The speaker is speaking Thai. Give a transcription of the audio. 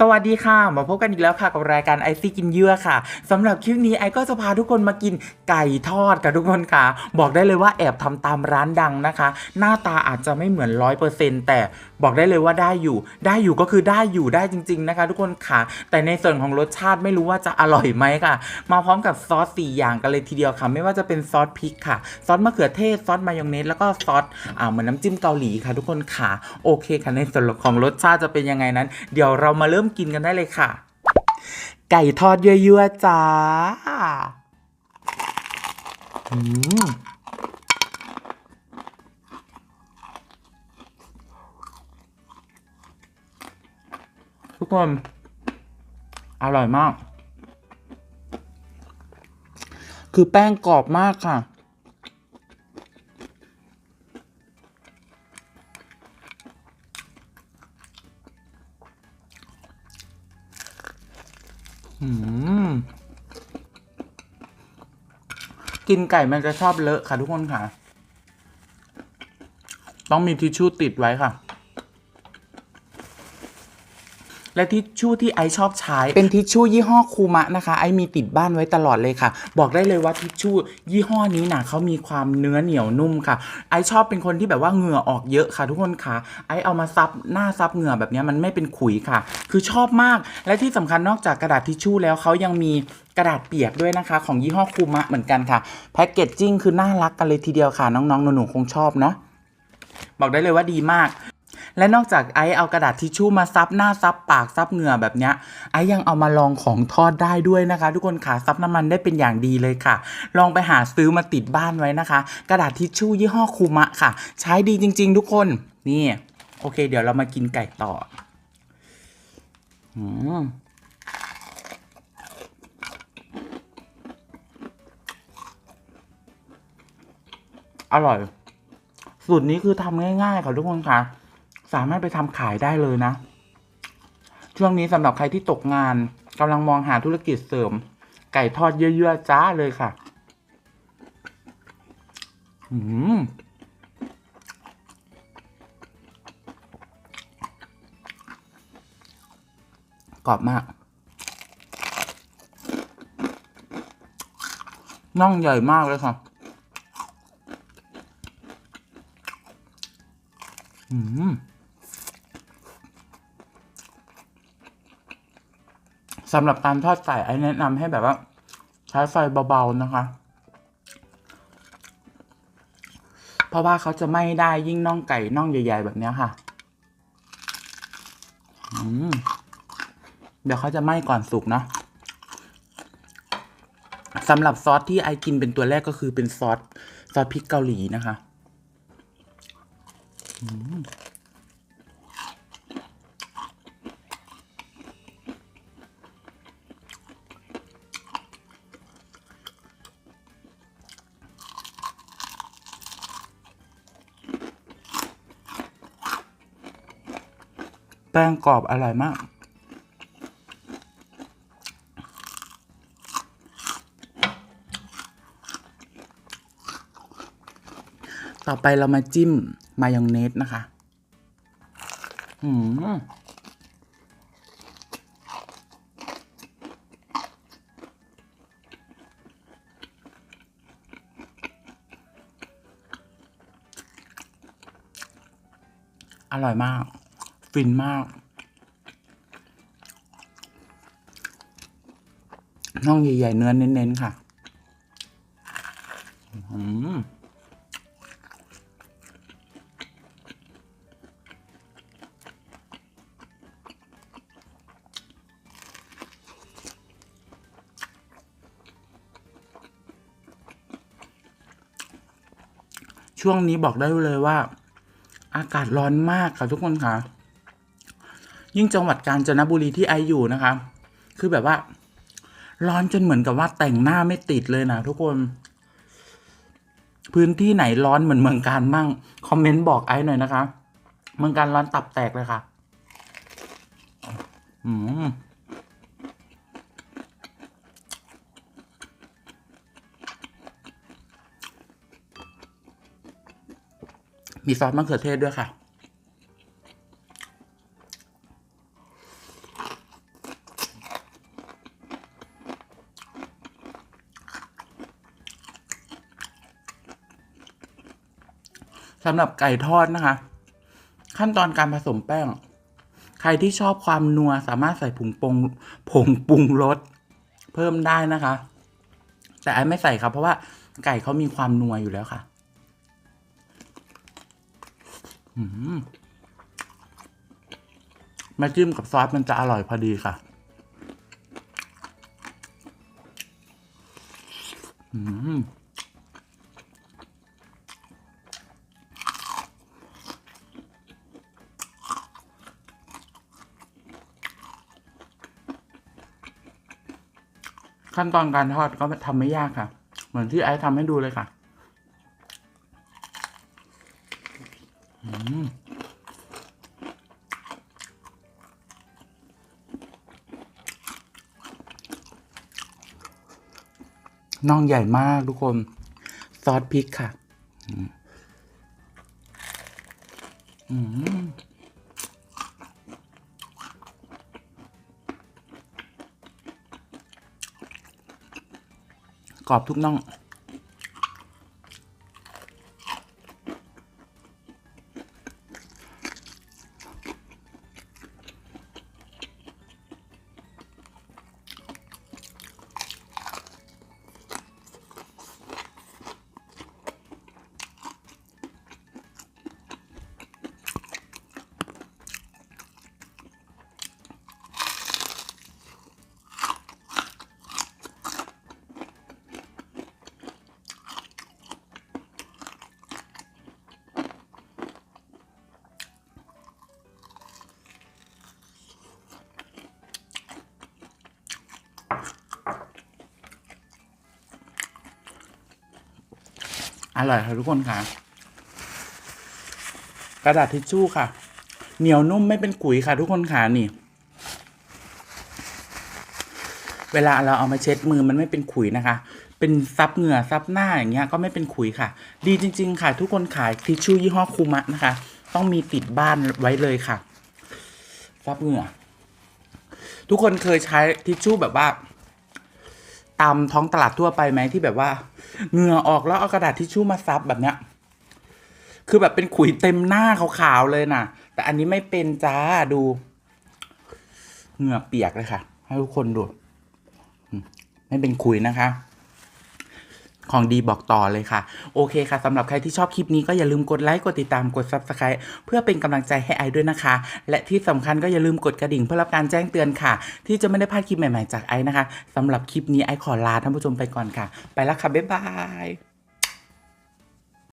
สวัสดีค่ะ มาพบกันอีกแล้วค่ะกับรายการไอซี่กินเยื่อค่ะสำหรับคลิปนี้ไอก็จะพาทุกคนมากินไก่ทอดกับทุกคนค่ะ บอกได้เลยว่าแอบทำตามร้านดังนะคะ หน้าตาอาจจะไม่เหมือนร้อยเปอร์เซ็นต์แต่บอกได้เลยว่าได้อยู่ ได้อยู่ก็คือได้อยู่ได้จริง ๆนะคะ ทุกคนค่ะ แต่ในส่วนของรสชาติไม่รู้ว่าจะอร่อยไหมค่ะ มาพร้อมกับซอสสี่อย่างกันเลยทีเดียวค่ะ ไม่ว่าจะเป็นซอสพริกค่ะ ซอสมะเขือเทศซอสมายองเนสแล้วก็ซอสอ่าเหมือนน้ำจิ้มเกาหลีค่ะ ทุกคนค่ะ โอเคค่ะในส่วนของรสชาติจะเป็นยังไงนั้น เดี๋ยวเรามาเริ่มกินกันได้เลยค่ะ ไก่ทอดยั่วๆจ้าอืมทุกคน อร่อยมาก คือแป้งกรอบมากค่ะ กินไก่มันจะชอบเลอะค่ะทุกคนค่ะ ต้องมีทิชชู่ติดไว้ค่ะ และทิชชู่ที่ไอชอบใช้ เป็นทิชชู่ยี่ห้อคูมะนะคะ ไอมีติดบ้านไว้ตลอดเลยค่ะ บอกได้เลยว่าทิชชู่ยี่ห้อนี้นะเขามีความเนื้อเหนียวนุ่มค่ะ ไอชอบเป็นคนที่แบบว่าเหงื่อออกเยอะค่ะ ทุกคนค่ะไอเอามาซับหน้าซับเหงื่อแบบนี้มันไม่เป็นขุยค่ะ คือชอบมาก และที่สำคัญนอกจากกระดาษทิชชู่แล้วเขายังมีกระดาษเปียกด้วยนะคะ ของยี่ห้อคูมะเหมือนกันค่ะแพ็กเกจจิ้งคือน่ารักกันเลยทีเดียวค่ะ น้องๆหนูๆคงชอบเนาะบอกได้เลยว่าดีมาก และนอกจากไอเอากระดาษทิชชู่มาซับหน้าซับปากซับเหงื่อแบบเนี้ยไอยังเอามาลองของทอดได้ด้วยนะคะ ทุกคนค่ะซับน้ำมันได้เป็นอย่างดีเลยค่ะ ลองไปหาซื้อมาติดบ้านไว้นะคะ กระดาษทิชชู่ยี่ห้อคูมะค่ะ ใช้ดีจริง ๆ ทุกคนนี่โอเค เดี๋ยวเรามากินไก่ต่ออืมอร่อย สูตรนี้คือทำง่ายๆค่ะทุกคนค่ะ สามารถไปทำขายได้เลยนะ ช่วงนี้สำหรับใครที่ตกงานกำลังมองหาธุรกิจเสริม ไก่ทอดเยื่อๆจ้าเลยค่ะ อืมกรอบมาก น่องใหญ่มากเลยค่ะ อืม สำหรับการทอดไก่ไอแนะนำให้แบบว่า ใช้ไฟเบาๆนะคะ เพราะว่าเขาจะไม่ได้ยิ่งน่องไก่น่องใหญ่ ๆ แบบนี้ค่ะเดี๋ยวเขาจะไหม้ก่อนสุกเนาะสำหรับซอสที่ไอกินเป็นตัวแรกก็คือเป็นซอสซอสพริกเกาหลีนะคะแป้งกรอบอร่อยมาก ต่อไปเรามาจิ้ม มายองเนสนะคะ อืมอร่อยมาก ฟินมากน่องใหญ่ๆเนื้อเน้นๆค่ะอืมช่วงนี้บอกได้เลยว่า อากาศร้อนมากค่ะทุกคนค่ะ ยิ่งจังหวัดกาญจนบุรีที่ไออยู่นะคะคือแบบว่า ร้อนจนเหมือนกับว่าแต่งหน้าไม่ติดเลยนะทุกคน พื้นที่ไหนร้อนเหมือนเมืองการมั่งคอมเมนต์บอกไอหน่อยนะคะ เมืองการร้อนตับแตกเลยค่ะ อืมมีซอสมะเขือเทศด้วยค่ะ สำหรับไก่ทอดนะคะ ขั้นตอนการผสมแป้ง ใครที่ชอบความนัวสามารถใส่ผงปรุงผงปรุงรสเพิ่มได้นะคะ แต่ไอ้ไม่ใส่ครับ เพราะว่าไก่เขามีความนัวอยู่แล้วค่ะมมาจิ้มกับซอสมันจะอร่อยพอดีค่ะ ขั้นตอนการทอดก็ทำไม่ยากค่ะ เหมือนที่ไอซ์ทำให้ดูเลยค่ะน่องใหญ่มากทุกคน ซอสพริกค่ะ อืม กรอบทุกน่อง อร่อยค่ะทุกคนค่ะ กระดาษทิชชู่ค่ะ เหนียวนุ่มไม่เป็นกุ๋ยค่ะ ทุกคนค่ะนี่ เวลาเราเอามาเช็ดมือมันไม่เป็นขุยนะคะ เป็นซับเหงื่อซับหน้าอย่างเงี้ย ก็ไม่เป็นขุยค่ะ ดีจริง ๆ ค่ะ ทุกคนขายทิชชู่ยี่ห้อคูมะนะคะ ต้องมีติดบ้านไว้เลยค่ะซับเหงื่อทุกคนเคยใช้ทิชชู่แบบว่า ตามท้องตลาดทั่วไปไหมที่แบบว่าเหงื่อออกแล้วเอากระดาษทิชชู่มาซับแบบเนี้ย คือแบบเป็นขุยเต็มหน้าขาวๆเลยน่ะ แต่อันนี้ไม่เป็นจ้าดูเหงื่อเปียกเลยค่ะ ให้ทุกคนดู ไม่เป็นขุยนะคะ ของดีบอกต่อเลยค่ะ โอเคค่ะสำหรับใครที่ชอบคลิปนี้ก็อย่าลืมกดไลค์กดติดตามกด Subscribe เพื่อเป็นกำลังใจให้ไอด้วยนะคะ และที่สำคัญก็อย่าลืมกดกระดิ่งเพื่อรับการแจ้งเตือนค่ะ ที่จะไม่ได้พลาดคลิปใหม่ๆจากไอนะคะสำหรับคลิปนี้ไอขอลาท่านผู้ชมไปก่อนค่ะ ไปแล้วค่ะบ๊ายบาย